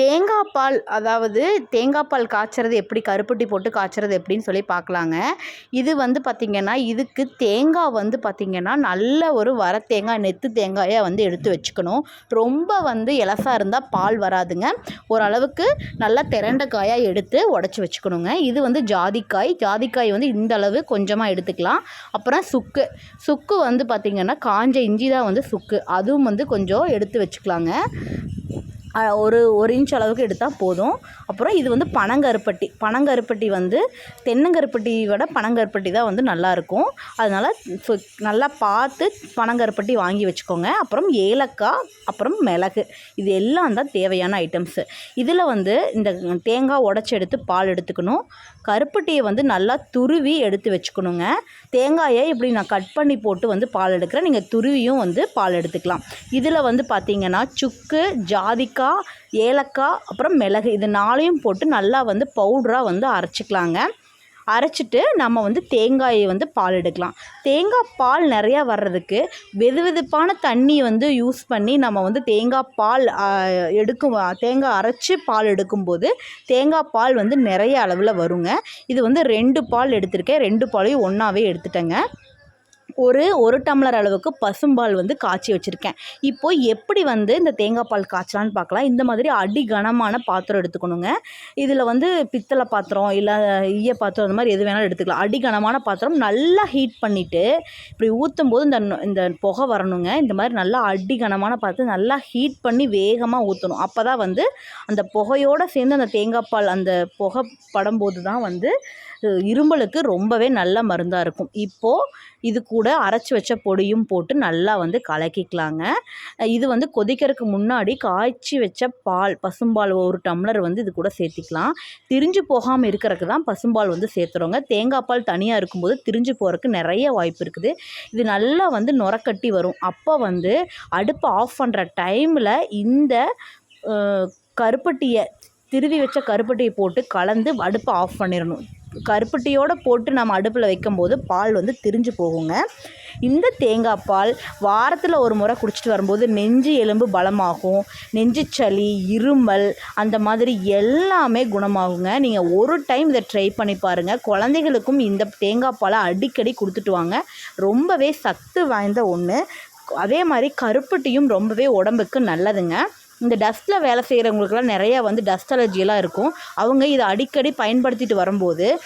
தேங்காய் பால் அதாவது தேங்காய் பால் காய்ச்சறது எப்படி கருப்பட்டி போட்டு காய்ச்சறது எப்படின்னு சொல்லி பார்க்கலாங்க இது வந்து பார்த்திங்கன்னா இதுக்கு தேங்காய் வந்து பார்த்திங்கன்னா நல்ல ஒரு வர தேங்காய் நெத்து தேங்காயை வந்து எடுத்து வச்சுக்கணும். ரொம்ப வந்து இலசாக இருந்தால் பால் வராதுங்க. ஓரளவுக்கு நல்லா திரண்ட காயாக எடுத்து உடச்சி வச்சுக்கணுங்க. இது வந்து ஜாதிக்காய். ஜாதிக்காய் வந்து இந்த அளவு கொஞ்சமாக எடுத்துக்கலாம். அப்புறம் சுக்கு. சுக்கு வந்து பார்த்திங்கன்னா காஞ்ச இஞ்சி தான் வந்து சுக்கு. அதுவும் வந்து கொஞ்சம் எடுத்து வச்சுக்கலாங்க. ஒரு ஒரு இன்ச் அளவுக்கு எடுத்தால் போதும். அப்புறம் இது வந்து பனங்கருப்பட்டி. பனங்கருப்பட்டி வந்து தென்னங்கருப்பட்டி விட பனங்கருப்பட்டி தான் வந்து நல்லாயிருக்கும் அதனால் நல்லா பார்த்து பனங்கருப்பட்டி வாங்கி வச்சுக்கோங்க. அப்புறம் ஏலக்காய் அப்புறம் மிளகு. இது எல்லாம் தான் தேவையான ஐட்டம்ஸு இதில் வந்து இந்த தேங்காய் உடச்சி எடுத்து பால் எடுத்துக்கணும். கருப்பட்டியை வந்து நல்லா துருவி எடுத்து வச்சுக்கணுங்க. தேங்காயை இப்படி நான் கட் பண்ணி போட்டு வந்து பால் எடுக்கிறேன். நீங்கள் துருவியும் வந்து பால் எடுத்துக்கலாம். இதில் வந்து பார்த்தீங்கன்னா சுக்கு ஜாதிக்காய் ஏலக்காய் அப்புறம் மிளகு. இது நாளையும் போட்டு நல்லா வந்து பவுடராக வந்து அரைச்சிக்கலாங்க. அரைச்சிட்டு நம்ம வந்து தேங்காயை வந்து பால் எடுக்கலாம். தேங்காய் பால் நிறையா வர்றதுக்கு வெது வெதுப்பான தண்ணி வந்து யூஸ் பண்ணி நம்ம வந்து தேங்காய் பால் எடுக்கும் தேங்காய் அரைச்சி பால் எடுக்கும்போது தேங்காய் பால் வந்து நிறைய அளவில் வருங்க. இது வந்து ரெண்டு பால் எடுத்திருக்கேன். ரெண்டு பாலையும் ஒன்றாவே எடுத்துட்டேங்க. ஒரு ஒரு டம்ளர் அளவுக்கு பசும்பால் வந்து காய்ச்சி வச்சுருக்கேன். இப்போது எப்படி வந்து இந்த தேங்காய் பால் காய்ச்சலான்னு பார்க்கலாம். இந்த மாதிரி அடி கனமான பாத்திரம் எடுத்துக்கணுங்க. இதில் வந்து பித்தளை பாத்திரம் இல்லை ஈய பாத்திரம் அந்த மாதிரி எது வேணாலும் எடுத்துக்கலாம். அடி கனமான பாத்திரம் நல்லா ஹீட் பண்ணிவிட்டு இப்படி ஊற்றும் போது இந்த இந்த புகை வரணுங்க. இந்த மாதிரி நல்லா அடி கனமான பாத்திரம் நல்லா ஹீட் பண்ணி வேகமாக ஊற்றணும் அப்போ தான் வந்து அந்த புகையோடு சேர்ந்து அந்த தேங்காய் பால் அந்த புகை படும்போது தான் வந்து இரும்பலுக்கு இருமலுக்கு ரொம்பவே நல்ல மருந்தாக இருக்கும். இப்போது இது கூட அரைச்சி வச்ச பொடியும் போட்டு நல்லா வந்து கலக்கிக்கலாங்க. இது வந்து கொதிக்கிறதுக்கு முன்னாடி காய்ச்சி வச்ச பால் பசும்பால் ஒரு டம்ளர் வந்து இது கூட சேர்த்திக்கலாம். திரிஞ்சு போகாமல் இருக்கிறதுக்கு தான் பசும்பால் வந்து சேர்த்துறோங்க. தேங்காய் பால் தனியாக இருக்கும்போது திரிஞ்சு போகிறதுக்கு நிறைய வாய்ப்பு இருக்குது. இது நல்லா வந்து நுரக்கட்டி வரும். அப்போ வந்து அடுப்பை ஆஃப் பண்ணுற டைமில் இந்த கருப்பட்டியை திருவி வச்ச கருப்பட்டியை போட்டு கலந்து அடுப்பை ஆஃப் பண்ணிடணும் கருப்பட்டியோடு போட்டு நம்ம அடுப்பில் வைக்கும்போது பால் வந்து திரிஞ்சு போகுங்க. இந்த தேங்காய் பால் வாரத்தில் ஒரு முறை குடிச்சிட்டு வரும்போது நெஞ்சு எலும்பு பலமாகும். நெஞ்சு சளி இருமல் அந்த மாதிரி எல்லாமே குணமாகுங்க. நீங்கள் ஒரு டைம் இதை ட்ரை பண்ணி பாருங்கள் குழந்தைகளுக்கும் இந்த தேங்காய் பாலை அடிக்கடி கொடுத்துட்டு வாங்க. ரொம்பவே சத்து வாய்ந்த ஒன்று அதே மாதிரி கருப்பட்டியும் ரொம்பவே உடம்புக்கு நல்லதுங்க. இந்த டஸ்ட்டில் வேலை செய்கிறவங்களுக்குலாம் நிறையா வந்து டஸ்ட் அலர்ஜியெல்லாம் இருக்கும். அவங்க இதை அடிக்கடி பயன்படுத்திட்டு வரும்போது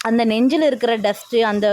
அந்த நெஞ்சில் இருக்கிற டஸ்ட்டு அந்த